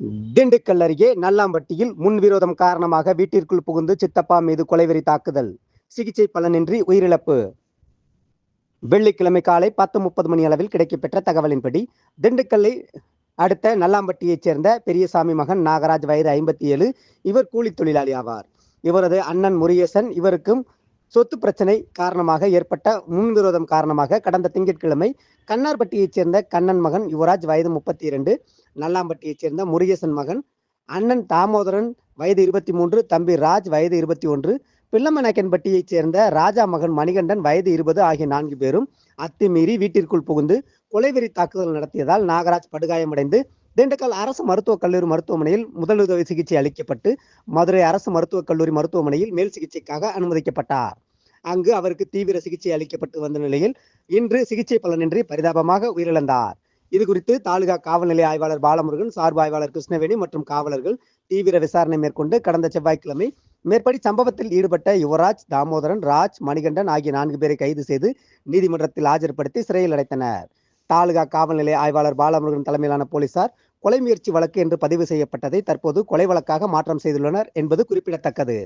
திண்டுக்கல் அருகே நல்லாம்பட்டியில் முன்விரோதம் காரணமாக வீட்டிற்குள் புகுந்து சித்தப்பா மீது கொலைவெறி தாக்குதல். சிகிச்சை பலனின்றி உயிரிழப்பு. வெள்ளிக்கிழமை காலை பத்து முப்பது மணி அளவில் கிடைக்கப்பெற்ற தகவலின்படி திண்டுக்கல்லை அடுத்த நல்லாம்பட்டியைச் சேர்ந்த பெரியசாமி மகன் நாகராஜ் வயது ஐம்பத்தி ஏழு இவர் கூலி தொழிலாளி ஆவார். இவரது அண்ணன் முருகேசன் இவருக்கும் சொத்து பிரச்சனை காரணமாக ஏற்பட்ட முன்விரோதம் காரணமாக கடந்த திங்கட்கிழமை கண்ணார்பட்டியைச் சேர்ந்த கண்ணன் மகன் யுவராஜ் வயது முப்பத்தி இரண்டு நல்லாம்பட்டியைச் சேர்ந்த முருகேசன் மகன் அண்ணன் தாமோதரன் வயது இருபத்தி மூன்று தம்பி ராஜ் வயது இருபத்தி ஒன்று. பிள்ளமநாயக்கன்பட்டியைச் சேர்ந்த ராஜா மகன் மணிகண்டன் வயது இருபது ஆகிய நான்கு பேரும் அத்துமீறி வீட்டிற்குள் புகுந்து கொலைவெறி தாக்குதல் நடத்தியதால் நாகராஜ் படுகாயமடைந்து திண்டுக்கல் அரசு மருத்துவக் கல்லூரி மருத்துவமனையில் முதலுதவி சிகிச்சை அளிக்கப்பட்டு மதுரை அரசு மருத்துவக் கல்லூரி மருத்துவமனையில் மேல் சிகிச்சைக்காக அனுமதிக்கப்பட்டார். அங்கு அவருக்கு தீவிர சிகிச்சை அளிக்கப்பட்டு வந்த நிலையில் இன்று சிகிச்சை பலனின்றி பரிதாபமாக உயிரிழந்தார். இது குறித்து தாலுகா காவல் நிலைய ஆய்வாளர் பாலமுருகன் சார்பு ஆய்வாளர் கிருஷ்ணவேணி மற்றும் காவலர்கள் தீவிர விசாரணை மேற்கொண்டு கடந்த செவ்வாய்க்கிழமை மேற்படி சம்பவத்தில் ஈடுபட்ட யுவராஜ் தாமோதரன் ராஜ் மணிகண்டன் ஆகிய நான்கு பேரை கைது செய்து நீதிமன்றத்தில் ஆஜர்படுத்தி சிறையில் அடைத்தனர். தாலுகா காவல் நிலைய ஆய்வாளர் பாலமுருகன் தலைமையிலான போலீசார் கொலை முயற்சி வழக்கு என்று பதிவு செய்யப்பட்டதை தற்போது கொலை வழக்காக மாற்றம் செய்துள்ளனர் என்பது குறிப்பிடத்தக்கது.